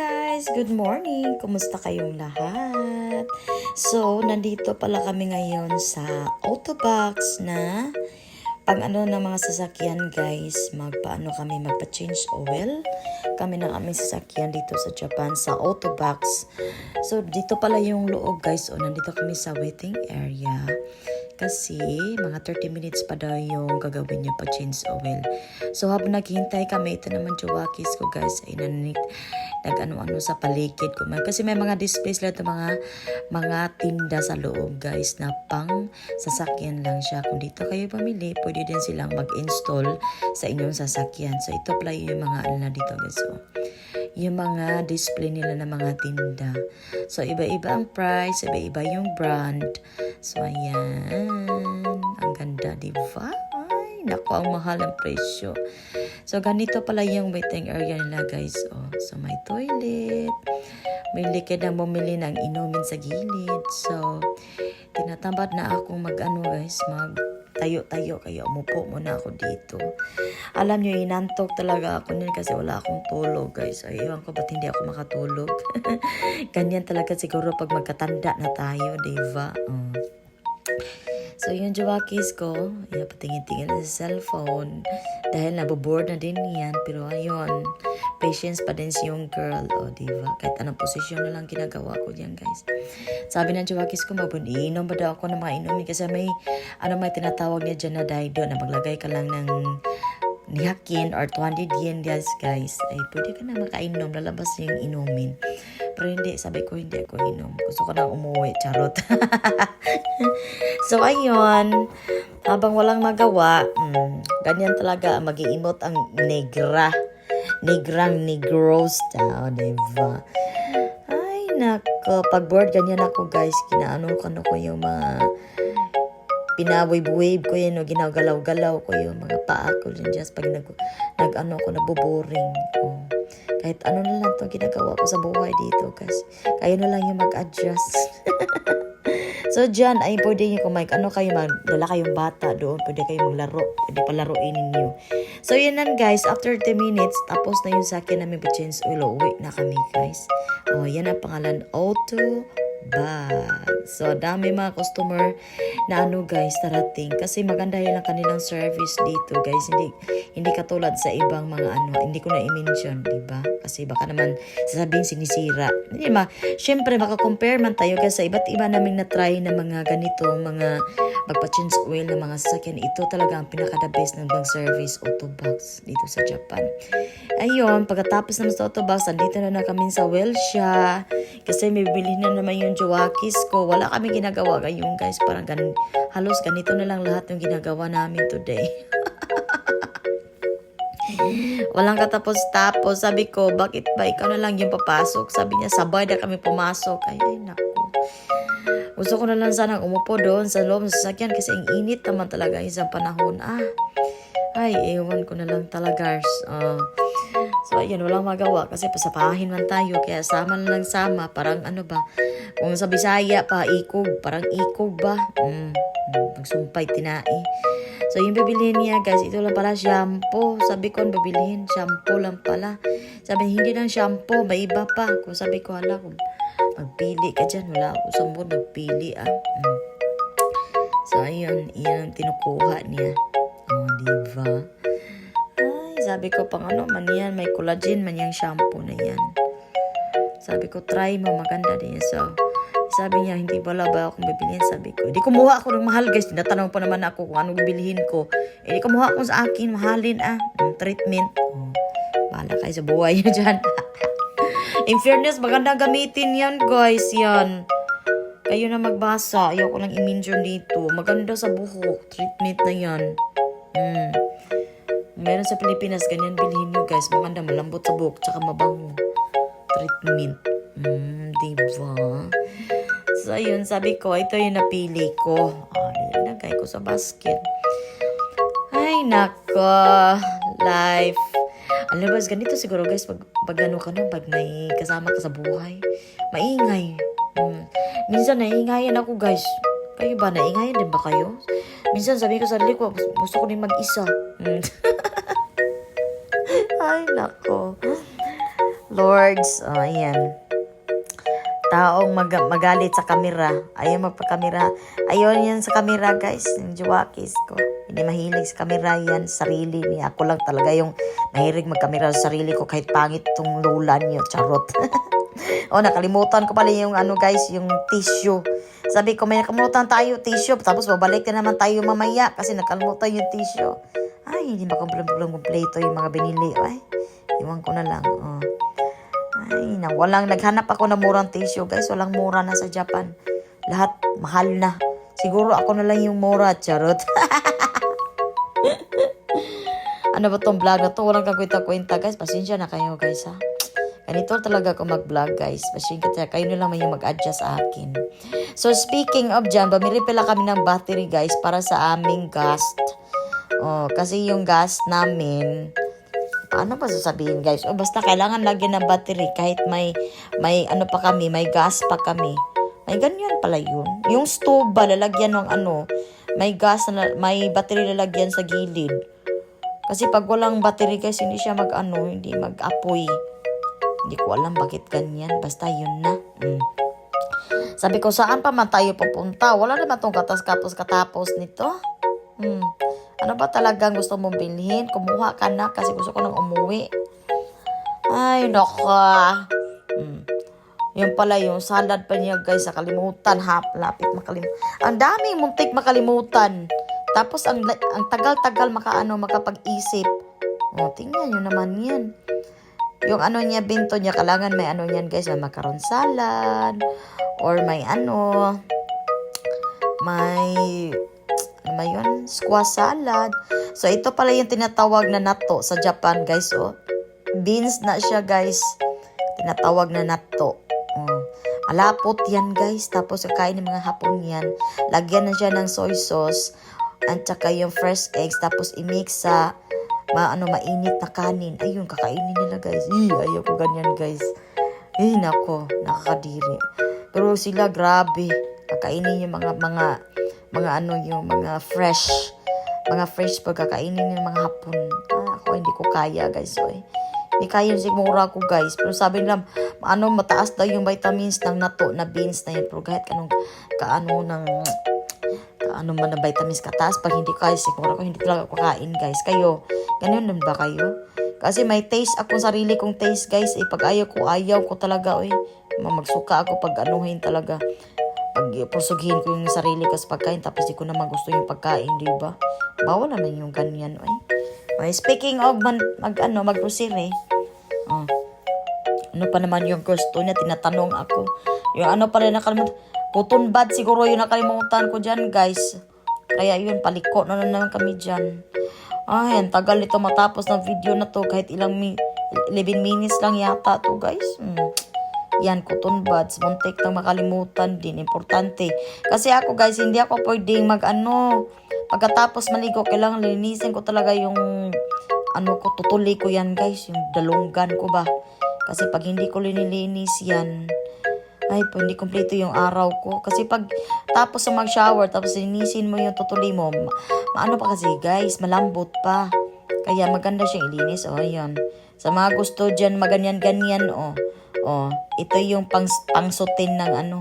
guys! Good morning! Kumusta kayong lahat? So, nandito pala kami ngayon sa Autobox na pang ano ng mga sasakyan guys, magpaano kami magpa-change oil. Kami ng aming sasakyan dito sa Japan sa Autobox. So, dito pala yung loob guys. O, nandito kami sa waiting area. Kasi, mga 30 minutes pa daw yung gagawin niya pag-change oil. So, habang naghihintay kami, ito naman Jawakis ko guys, ay nanik, nag-ano-ano sa paligid ko. Kasi may mga displays lang ito, mga, mga tinda sa loob guys, na pang sasakyan lang siya. Kung dito kayo pamili, pwede din silang mag-install sa inyong sasakyan. So, ito pala yung mga ano na dito guys. So, yung mga display nila ng mga tinda. So, iba-iba ang price, iba-iba yung brand. So, ayan. Ang ganda, di ba? Ay, naku, ang mahal ang presyo. So, ganito pala yung waiting area nila, guys. Oh, so, may toilet. May likid na bumili ng inumin sa gilid. So, tinatamad na akong mag-ano, guys, mag tayo-tayo kaya umupo muna ako dito. Alam nyo, inantok talaga ako niyan kasi wala akong tulog, guys. Ay, ewan ko ba't hindi ako makatulog. Ganyan talaga siguro pag magkatanda na tayo, di ba? Oh. So, yung jawakis ko, yan, patingin-tingin sa cellphone. Dahil naboboard na din yan. Pero ayun, patience pa din si yung girl. O, di ba? Kahit anong posisyon na lang ginagawa ko diyan guys. Sabi ng jawakis ko, mabun, iinom ba daw ako ng mga inumin? Kasi may, ano may tinatawag niya dyan na daido na maglagay ka lang ng nihakin or 200 yen guys guys ay pwede ka na makainom lalabas yung inumin pero hindi sabi ko hindi ako inom gusto ko na umuwi charot so ayun habang walang magawa mm, ganyan talaga mag-iimot ang negra negrang negros daw diba ay nako pag bored ganyan ako guys kinaano ko ano ko yung mga pinawave-wave ko yan, no, ginagalaw-galaw ko yung mga paa ko dyan just pag nag, nag ano ko, nabuboring. Oh. Kahit ano na lang itong ginagawa ko sa buhay dito kasi kayo na lang yung mag-adjust. so dyan ay pwede nyo kung may ano kayo, magdala kayong bata doon, pwede kayo maglaro, pwede palaruin ninyo. So yun lang guys, after 10 minutes, tapos na yung sakyan namin pa-change oil, uwi na kami guys. Oh, yan ang pangalan, Auto bag. So, dami mga customer na ano guys, tarating. Kasi maganda yun ang kanilang service dito guys. Hindi, hindi katulad sa ibang mga ano, hindi ko na i-mention, ba? Kasi baka naman sasabihin sinisira. Hindi ba? Siyempre, makakompare man tayo guys sa iba't iba naming na-try na mga ganito, mga magpa-change oil ng mga sasakyan. Ito talaga ang pinaka-the best ng bang service Autobox dito sa Japan. Ayun, pagkatapos naman sa Autobox, andito na na kami sa Welsha. Kasi may bibili na naman yung Jawakis ko. Wala kami ginagawa ngayon guys. Parang gan halos ganito na lang lahat yung ginagawa namin today. Walang katapos-tapos. Sabi ko, bakit ba ikaw na lang yung papasok? Sabi niya, sabay na kami pumasok. Ay, ay, naku. Gusto ko na lang sana umupo doon sa loob ng sasakyan kasi ang init naman talaga isang panahon. Ah, ay, ewan ko na lang talaga. Ah. So, ayun, walang magawa kasi pasapahin man tayo. Kaya sama na lang sama. Parang ano ba, kung sa Bisaya pa, ikog. Parang ikog ba? Mm, mm, magsumpay tinai. So, yung bibilihin niya, guys, ito lang pala shampoo. Sabi ko, bibilihin, shampoo lang pala. Sabi, hindi lang shampoo, may iba pa. Kung sabi ko, hala, kung magpili ka dyan, wala ako sa mood, magpili ah. Mm. So, ayun, iyan ang tinukuha niya. Oh, diba? Sabi ko, pang ano man yan, may collagen man yung shampoo na yan. Sabi ko, try mo, maganda din. So, sabi niya, hindi pala ba akong bibilihin? Sabi ko, di kumuha ako ng mahal guys. Tinatanong pa naman ako kung anong bibilihin ko. Eh, kumuha ako sa akin, mahalin ah. Yung treatment. Oh, kayo sa buhay niyo dyan. In fairness, maganda gamitin yan guys, yan. Kayo na magbasa. Ayoko lang i-mention dito. Maganda sa buhok. Treatment na yan. Mm. Meron sa Pilipinas, ganyan bilhin nyo guys. Maganda, malambot sa buhok, tsaka mabango. Treatment. Mm, diba? So, ayun, sabi ko, ito yung napili ko. Oh, nilagay ko sa basket. Ay, nako. Life. Alam ba, ganito siguro guys, pag, pag ano ka no, pag may kasama ka sa buhay, maingay. Mm. Minsan naingayan ako guys. Kayo ba, naingayan din ba kayo? Minsan sabi ko sa sarili ko, gusto ko din mag-isa. Mm. Ay, nako. Lords, oh, ayan. Taong mag magalit sa kamera. Ayaw magpa-kamera. Ayaw yan sa kamera, guys. Yung Juwakis ko. Hindi mahilig sa kamera yan. Sarili niya. Ako lang talaga yung mahilig magkamera sa sarili ko kahit pangit tong lola niyo. Charot. oh, nakalimutan ko pala yung ano, guys, yung tissue. Sabi ko, may nakalimutan tayo tissue. Tapos babalik na naman tayo mamaya kasi nakalimutan yung tissue. Hindi makumpleto yung mga binili. Ay, iwan ko na lang. Oh. Ay, na, walang naghanap ako ng murang tissue, guys. Walang mura na sa Japan. Lahat mahal na. Siguro ako na lang yung mura, charot. ano ba tong vlog na to? Walang kang kwenta-kwenta, guys. Pasensya na kayo, guys, ha? Ganito talaga ako mag-vlog, guys. Pasensya kayo na lang may mag-adjust sa akin. So, speaking of dyan, bumili pala kami ng battery, guys, para sa aming gas. Oh, kasi yung gas namin, paano ba sasabihin guys? O basta kailangan lagyan ng battery kahit may may ano pa kami, may gas pa kami. May ganyan pala yun. Yung stove ba, lalagyan ng ano, may gas, na, may battery lalagyan sa gilid. Kasi pag walang battery guys, hindi siya mag ano, hindi mag-apoy. Hindi ko alam bakit ganyan. Basta yun na. Mm. Sabi ko, saan pa man tayo pupunta? Wala naman tong katas-kapos katapos nito. Hmm. Ano ba talagang gusto mong bilhin? Kumuha ka na kasi gusto ko nang umuwi. Ay, naka. Hmm. Yung pala yung salad pa niya guys, sa kalimutan ha, lapit makalimutan. Ang daming muntik makalimutan. Tapos ang ang tagal-tagal makaano makapag-isip. O, tingnan nyo naman yan. Yung ano niya, binto niya, kailangan may ano yan guys, may macaron salad, or may ano, may ano ba yun? Squash salad. So, ito pala yung tinatawag na natto sa Japan, guys, oh. Beans na siya, guys. Tinatawag na natto. Oh. Malapot yan, guys. Tapos, kakain ng mga hapon yan. Lagyan na siya ng soy sauce. At saka yung fresh eggs. Tapos, i-mix sa ma ano, mainit na kanin. Ayun, kakainin nila, guys. Ih, ayaw ko ganyan, guys. Eh, nako. Nakakadiri. Pero sila, grabe. Kakainin yung mga, mga mga ano yung mga fresh mga fresh pagkakainin ng mga hapon. Ah, ako hindi ko kaya guys so, eh. hindi kaya yung sigmura ko guys. Pero sabi nila ano mataas daw yung vitamins ng nato na beans na yun. Pero kahit kanong kaano ng kaano man na vitamins kataas pag hindi kaya siguro ko hindi talaga ako kain guys. Kayo ganyan din ba kayo? Kasi may taste akong sarili kong taste guys eh. Pag ayaw ko ayaw ko talaga eh magsuka ako pag anuhin talaga pag pusughin ko yung sarili ko sa pagkain tapos di ko naman gusto yung pagkain, di ba? Bawal naman yung ganyan, oy. Okay, speaking of man, mag ano, mag eh. Oh. Ano pa naman yung gusto niya, tinatanong ako. Yung ano pala nakalimutan, cotton bud siguro yung nakalimutan ko dyan, guys. Kaya yun, paliko na naman kami dyan. Ay, ang tagal nito matapos ng video na to, kahit ilang mi 11 minutes lang yata to, guys. Hmm. Yan, cotton buds. Muntik nang makalimutan din. Importante. Kasi ako guys, hindi ako pwedeng mag ano. Pagkatapos maligo, kailangan linisin ko talaga yung ano ko, tutuli ko yan guys. Yung dalunggan ko ba. Kasi pag hindi ko linilinis yan, ay, po, hindi kompleto yung araw ko. Kasi pag tapos sa mag-shower, tapos linisin mo yung tutuli mo, ma- maano pa kasi guys, malambot pa. Kaya maganda siyang ilinis. Oh, yan. Sa mga gusto dyan, maganyan-ganyan, oh. Oh, ito yung pang, pangsutin ng ano,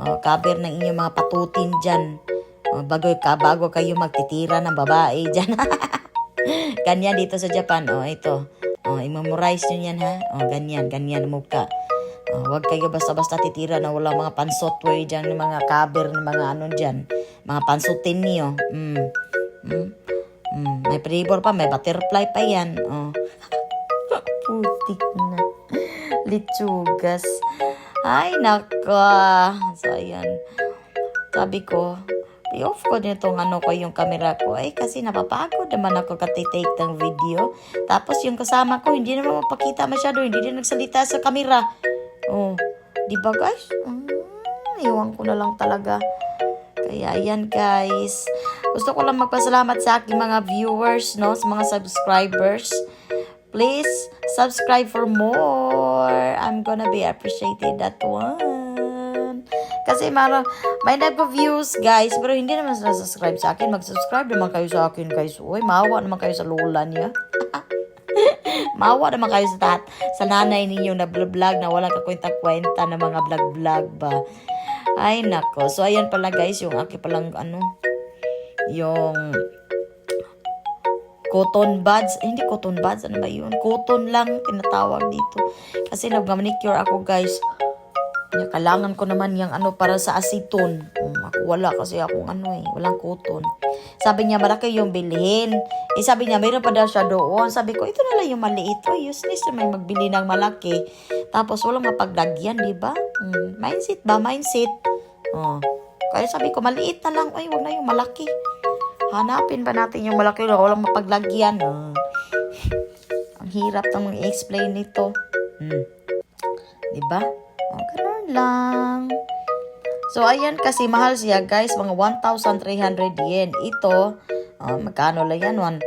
oh, cover ng inyong mga patutin dyan. Oh, bago, ka, bago kayo magtitira ng babae dyan. ganyan dito sa Japan. Oh, ito. Oh, i-memorize nyo yan ha. Oh, ganyan, ganyan mukha. Oh, wag kayo basta-basta titira na wala mga pansotware dyan, mga cover mga ano dyan. Mga pansutin niyo. Mm. Mm. Mm. May flavor pa, may butterfly pa yan. Oh. Putik na litsugas. Ay, naka. So, ayan. Sabi ko, i-off ko nitong ano ko yung camera ko. Ay, kasi napapagod naman ako katitake ng video. Tapos yung kasama ko, hindi naman mapakita masyado. Hindi din nagsalita sa camera. Oh, di ba guys? Mm, iwan ko na lang talaga. Kaya yan guys. Gusto ko lang magpasalamat sa aking mga viewers, no? Sa mga subscribers. Please subscribe for more. I'm gonna be appreciated that one. Kasi mara, may nagpa-views guys, pero hindi naman sila subscribe sa akin. Mag-subscribe naman kayo sa akin guys. Uy, maawa naman kayo sa lola niya. Maawa naman kayo sa tahat, sa nanay ninyo na vlog na walang kakwenta-kwenta na mga vlog-vlog ba. Ay, nako. So, ayan pala guys, yung aki palang ano, yung cotton buds. Eh, hindi cotton buds. Ano ba yun? Cotton lang tinatawag dito. Kasi nag-manicure ako guys. Kaya kailangan ko naman yung ano para sa aceton. Um, ako wala kasi akong ano eh, walang cotton. Sabi niya, malaki yung bilhin. Eh sabi niya, mayroon pa daw siya doon. Sabi ko, ito na lang yung maliit. Oh, useless naman magbili ng malaki. Tapos walang mapaglagyan, di ba? Hmm, mindset ba? Mindset. Oh. Kaya sabi ko, maliit na lang. Ay, wag na yung malaki. Hanapin ba natin yung malaki na walang mapaglagyan? Ah. Ang hirap nang i-explain nito. Hmm. Di ba? Oh, ganun lang. So, ayan kasi mahal siya guys. Mga 1,300 yen. Ito, ah, magkano lang yan? One,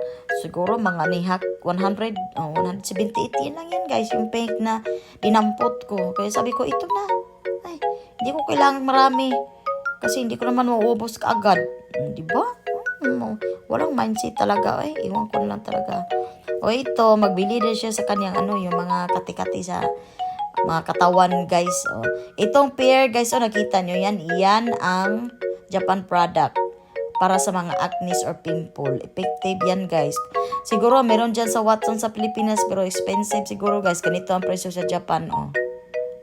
siguro mga nihak 100, oh, 178 yen lang yan guys. Yung pink na dinampot ko. Kaya sabi ko, ito na. Ay, hindi ko kailangan marami. Kasi hindi ko naman mauubos kaagad. Hmm, Di ba? Hmm, walang mindset talaga. Ay, iwan ko lang talaga. O ito, magbili din siya sa kanyang ano, yung mga kati-kati sa mga katawan guys. Oh. Itong pair guys, oh nakita nyo yan. Yan ang Japan product para sa mga acne or pimple. Effective yan guys. Siguro meron dyan sa Watson sa Pilipinas pero expensive siguro guys. Ganito ang presyo sa Japan. Oh.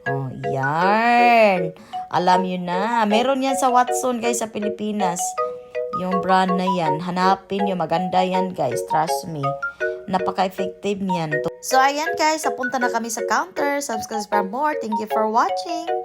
Oh, yan. Alam yun na. Meron yan sa Watson guys sa Pilipinas. Yung brand na yan. Hanapin nyo. Maganda yan guys. Trust me. Napaka-effective niyan. So, ayan guys. Napunta na kami sa counter. Subscribe for more. Thank you for watching.